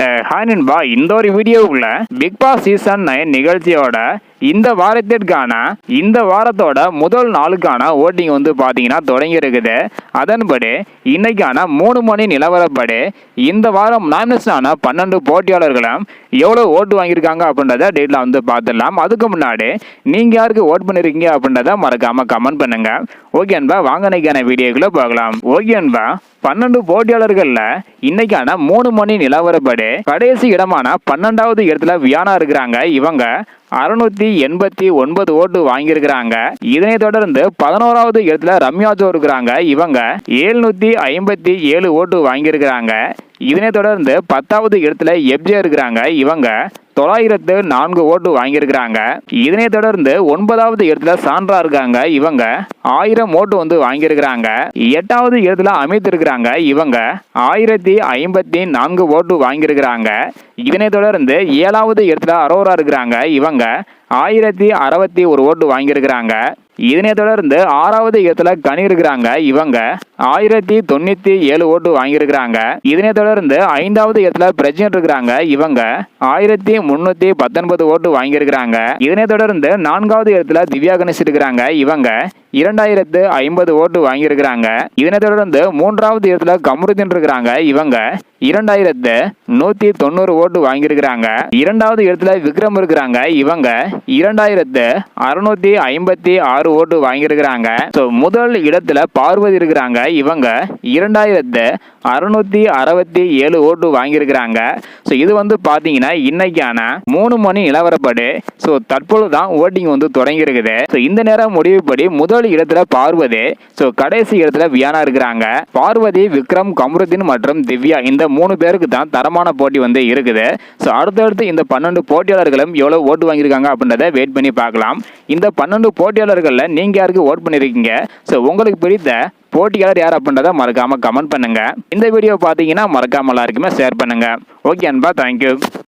Hi நண்பா. இந்த ஒரு வீடியோவுக்குள்ள பிக் பாஸ் சீசன் நைன் நிகழ்ச்சியோட இந்த வாரத்திற்கான இந்த வாரத்தோட முதல் நாளுக்கான ஓட்டிங் வந்து பார்த்தீங்கன்னா தொடங்கி இருக்குது அதன்படி இன்னைக்கான மூணு மணி நிலவரப்படி இந்த வாரம் நாமினேஷனான பன்னெண்டு போட்டியாளர்களும் எவ்வளோ ஓட்டு வாங்கியிருக்காங்க அப்படின்றத டேட்டில் வந்து பார்த்துடலாம். அதுக்கு முன்னாடி நீங்கள் யாருக்கு ஓட் பண்ணியிருக்கீங்க அப்படின்றத மறக்காமல் கமெண்ட் பண்ணுங்க. ஓகே அன்பா வாங்க இன்னைக்கான வீடியோக்குள்ளே பார்க்கலாம் ஓகே அன்பா பன்னெண்டு போட்டியாளர்களில் இன்னைக்கான மூணு மணி நிலவரப்படி கடைசி இடமான பன்னெண்டாவது இடத்துல வியானா இருக்கிறாங்க. இவங்க அறுநூத்தி எண்பத்தி ஒன்பது ஓட்டு வாங்கியிருக்கிறாங்க. இதனை தொடர்ந்து பதினோராவது இடத்துல ரம்யா ஜோ இருக்கிறாங்க. இவங்க ஏழ்நூத்தி ஐம்பத்தி ஏழு ஓட்டு வாங்கியிருக்கிறாங்க. இதனை தொடர்ந்து பத்தாவது இடத்துல எப்ஜே இருக்கிறாங்க. இவங்க தொள்ளாயிரத்து நான்கு ஓட்டு வாங்கியிருக்கிறாங்க. இதனை தொடர்ந்து ஒன்பதாவது இடத்துல சான்றா இருக்காங்க. இவங்க ஆயிரம் ஓட்டு வந்து வாங்கியிருக்கிறாங்க. எட்டாவது இடத்துல அமித் இருக்கிறாங்க. இவங்க ஆயிரத்தி ஐம்பத்தி நான்கு ஓட்டு வாங்கியிருக்கிறாங்க. இதனை தொடர்ந்து ஏழாவது இடத்துல அரோரா இருக்கிறாங்க. இவங்க ஆயிரத்தி அறுபத்தி ஒரு ஓட்டு வாங்கியிருக்கிறாங்க. இதனை தொடர்ந்து ஆறாவது இடத்துல கனி இருக்கிறாங்க இவங்க. ஆயிரத்தி தொண்ணூத்தி ஏழு ஓட்டு வாங்கியிருக்கிறாங்க. இதனை தொடர்ந்து ஐந்தாவது இடத்துல பிரஜன் இருக்கிறாங்க இவங்க. ஆயிரத்தி முன்னூத்தி பத்தொன்பது ஓட்டு வாங்கியிருக்கிறாங்க. இதனை தொடர்ந்து நான்காவது இடத்துல திவ்யா கணேஷ் இருக்கிறாங்க இவங்க. இரண்டாயிரத்து ஐம்பது ஓட்டு வாங்கியிருக்கிறாங்க. இதனை தொடர்ந்து மூன்றாவது இடத்துல கமருதீன் இருக்கிறாங்க. இவங்க இரண்டாயிரத்து நூத்தி தொண்ணூறு ஓட்டு வாங்கியிருக்கிறாங்க. இரண்டாவது இடத்துல விக்ரம் இருக்கிறாங்க. இவங்க இரண்டாயிரத்து அறுநூத்தி ஐம்பத்தி ஆறு ஓட்டு வாங்கியிருக்கிறாங்க. ஸோ முதல் இடத்துல பார்வதி இருக்கிறாங்க. இவங்க இரண்டாயிரத்து அறுநூத்தி அறுபத்தி ஏழு ஓட்டு வாங்கியிருக்கிறாங்க. ஸோ இது வந்து பார்த்தீங்கன்னா இன்னைக்கான மூணு மணி நிலவரப்படி. ஸோ தற்பொழுது தான் ஓட்டிங் வந்து தொடங்கி இருக்குது ஸோ இந்த நேரம் முடிவுப்படி முதல் இடத்துல பார்வதி ஸோ கடைசி இடத்துல வியானா இருக்கிறாங்க. பார்வதி விக்ரம் கமருதீன் மற்றும் திவ்யா இந்த மூணு பேருக்கு தான் தரமான போட்டி வந்து இருக்குது. ஸோ அடுத்தடுத்து இந்த பன்னெண்டு போட்டியாளர்களும் எவ்வளோ ஓட்டு வாங்கியிருக்காங்க அப்படின்றத வெயிட் பண்ணி பார்க்கலாம். இந்த பன்னெண்டு போட்டியாளர்களில் நீங்கள் யாருக்கு ஓட் பண்ணியிருக்கீங்க ஸோ உங்களுக்கு பிடித்த போட்டியாளர் யார் அப்படின்றத மறக்காம கமெண்ட் பண்ணுங்க. இந்த வீடியோ பார்த்தீங்கன்னா மறக்காமல் எல்லாருக்குமே ஷேர் பண்ணுங்க. ஓகே அன்பா தேங்க்யூ